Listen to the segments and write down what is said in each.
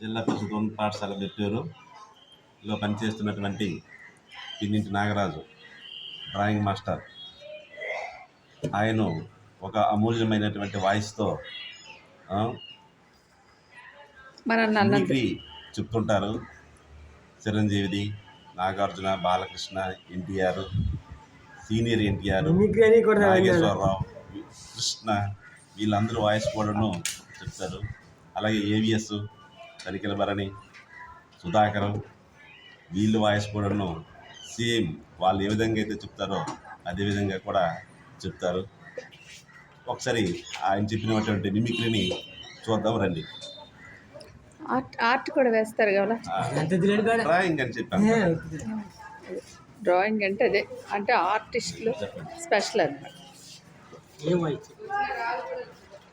జిల్లా పరిషత్ ఉన్నత పాఠశాల బెట్టూరులో పనిచేస్తున్నటువంటి పిన్నింటి నాగరాజు డ్రాయింగ్ మాస్టర్. ఆయన ఒక అమూల్యమైనటువంటి వాయిస్తో చెప్తుంటారు. చిరంజీవిది Nagarjuna Balakrishna NTR senior NTR Nageswara Rao Krishna వీళ్ళందరూ వాయిస్ కూడాను చెప్తారు. అలాగే ఏవిఎస్ తనిఖీల భరణి సుధాకర్ వీళ్ళు వాయిస్ కూడాను సేమ్ వాళ్ళు ఏ విధంగా అయితే చెప్తారో అదే విధంగా కూడా చెప్తారు. ఒకసారి ఆయన చెప్పినటువంటి మిమిక్రీని చూద్దాం రండి. ఆర్ట్ ఆర్ట్ కూడా వేస్తారు కదా. డ్రాయింగ్ అని చెప్పాను డ్రాయింగ్ అంటే అదే అంటే ఆర్టిస్టులు స్పెషల్ అనమాట ఏం వాయిస్?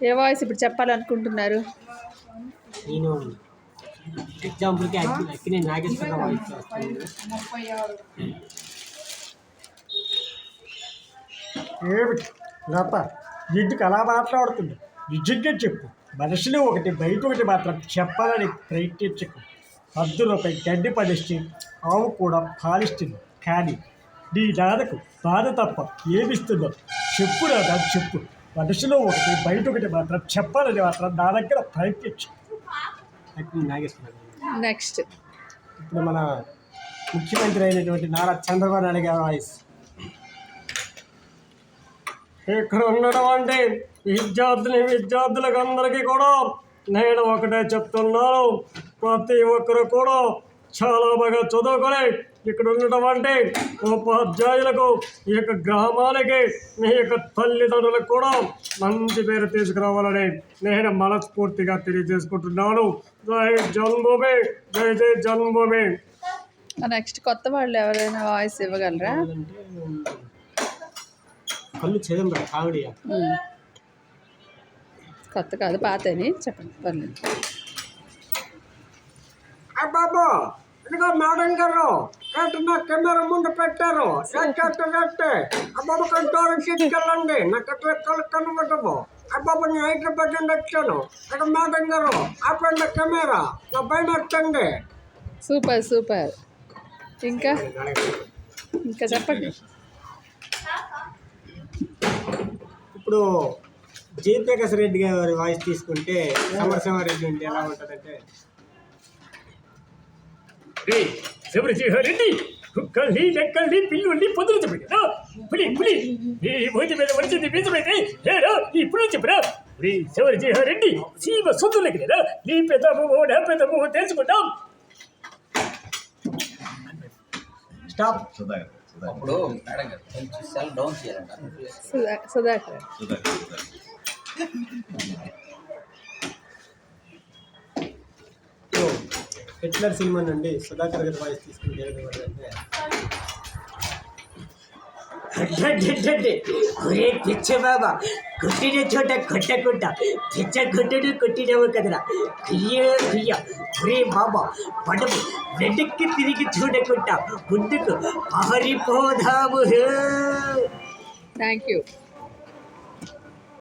ఏ వాయిస్ ఇప్పుడు చెప్పాలనుకుంటున్నారు? నేను ఎగ్జాంపుల్కి అక్కినే నాగేశ్వరరావు వాయిస్ ఏమిటి? లత ఇంటికి అలా మాట్లాడుతుంది. నిజంగా చెప్పు. మనిషిలో ఒకటి బయట ఒకటి మాత్రం చెప్పాలని ప్రయత్నించకు. హద్దులపై గడ్డి పడిస్తే ఆవు కూడా పాలిస్తుంది. కానీ నీ నాన్నకు బాధ తప్ప ఏమిస్తుందో చెప్పు రాదా చెప్పు. మనిషిలో ఒకటి బయట ఒకటి మాత్రం చెప్పాలని మాత్రం నా దగ్గర ప్రయత్నించు. నెక్స్ట్. ఇప్పుడు మన ముఖ్యమంత్రి అయినటువంటి నారా చంద్రబాబు నాయుడు గారి వాయిస్. ఇక్కడ అంటే విద్యార్థిని విద్యార్థులకు అందరికీ కూడా నేను ఒకటే చెప్తున్నాను. ప్రతి ఒక్కరు కూడా చాలా బాగా చదువుకొని ఇక్కడ ఉండడం అంటే ఉపాధ్యాయులకు ఈ యొక్క గ్రామాలకి మీ యొక్క తల్లిదండ్రులకు కూడా మంచి పేరు తీసుకురావాలని నేను మనస్ఫూర్తిగా తెలియజేసుకుంటున్నాను. జై జన్మభూమి జై జై జన్మభూమి. నెక్స్ట్ కొత్త వాళ్ళు ఎవరైనా వాయిస్ ఇవ్వగలరా? కళ్ళు చేయండి. కొత్త కాదు పాతని చెప్పండి పర్లేదు. బాబు ఇదిగో మేడం గారు నా కెమెరా ముందు పెట్టారు. కట్టే అబ్బాబు కంట్రోల్ తీసుకెళ్ళండి నాకు అట్లా కళ్ళు కనబడవు. అబ్బాబు నేను హైదరాబాద్ నుండి వచ్చాను. ఇక్కడ మేడం గారు ఆపండి కెమెరా. నా పైన ఎత్తండి. Super super. ఇంకా? ఇంకా చెప్పండి. ఇప్పుడు జయప్రకాష్ రెడ్డి గారి వాయిస్ తీసుకుంటే సమరసింహారెడ్డి ఉంటే ఎలా ఉంటుందంటే? శబరిజీహారెడ్డి కుక్కల్ని లెక్కల్ని పిల్లుల్ని పొద్దున చెప్పాడు పులి పులి. ఈ భోజనం మీద వచ్చింది బీజమైతే ఏడా ఇప్పుడు చెప్పరా పులి శబరిజీహారెడ్డి సీమ సొంతులకి లేదా నీ పెద్దము నా పెద్దము తెలుసుకుందాం స్టాప్ సుధాకర్ అప్పుడు కొంచెం సెల్ డౌన్ చేయాలంట. సుధా సుధాకర్ సుధాకర్. హిట్లర్ సినిమా నుండి సుధాకర్ గారి వాయిస్ తీసుకుని ఏ ఒరే పిచ్చ బాబా కొట్టిన చోట కొట్టకుండా పిచ్చ కొట్టుడు కొట్టినవు కదరా. కుయ్య కుయ్య ఒరే బాబా పడవు వెనక్కి తిరిగి చూడకుండా ముందుకు పవరిపోదాము థ్యాంక్ యూ